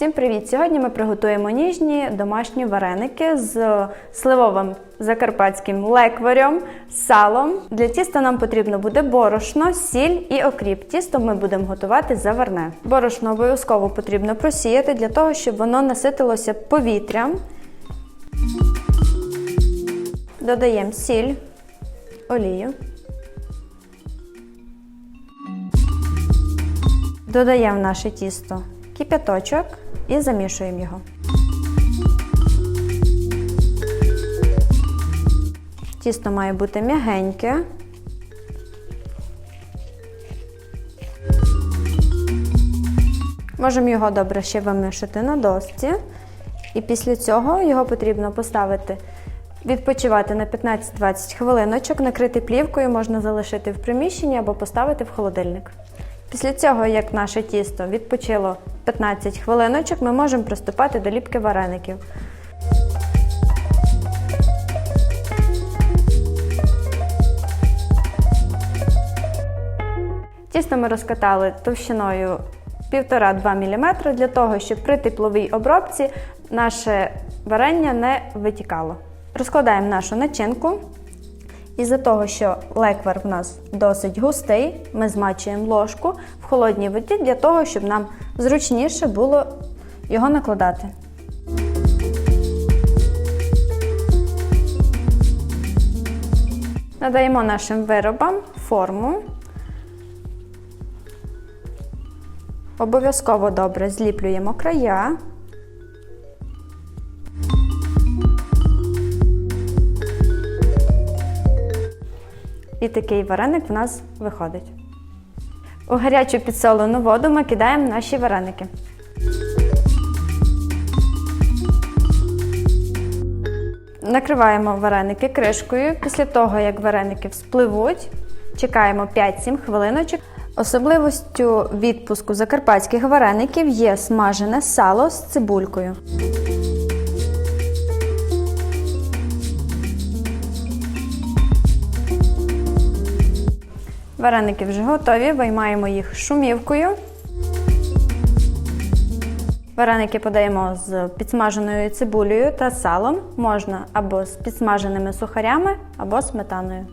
Всім привіт! Сьогодні ми приготуємо ніжні домашні вареники з сливовим закарпатським лекварем, салом. Для тіста нам потрібно буде борошно, сіль і окріп. Тісто ми будемо готувати заварне. Борошно обов'язково потрібно просіяти для того, щоб воно наситилося повітрям. Додаємо сіль, олію. Додаємо наше тісто кип'яточок і замішуємо його. Тісто має бути м'ягеньке. Можемо його добре ще вимішати на досці. І після цього його потрібно поставити відпочивати на 15-20 хвилиночок, накрити плівкою, можна залишити в приміщенні або поставити в холодильник. Після цього, як наше тісто відпочило 15 хвилиночок, ми можемо приступати до ліпки вареників. Тісто ми розкатали товщиною 1,5-2 мм для того, щоб при тепловій обробці наше варення не витікало. Розкладаємо нашу начинку. Із-за того, що леквар в нас досить густий, ми змачуємо ложку в холодній воді для того, щоб нам зручніше було його накладати. Надаємо нашим виробам форму. Обов'язково добре зліплюємо края. І такий вареник в нас виходить. У гарячу підсолену воду ми кидаємо наші вареники. Накриваємо вареники кришкою. Після того, як вареники вспливуть, чекаємо 5-7 хвилиночок. Особливостю відпуску закарпатських вареників є смажене сало з цибулькою. Вареники вже готові, виймаємо їх шумівкою. Вареники подаємо з підсмаженою цибулею та салом. Можна або з підсмаженими сухарями, або сметаною.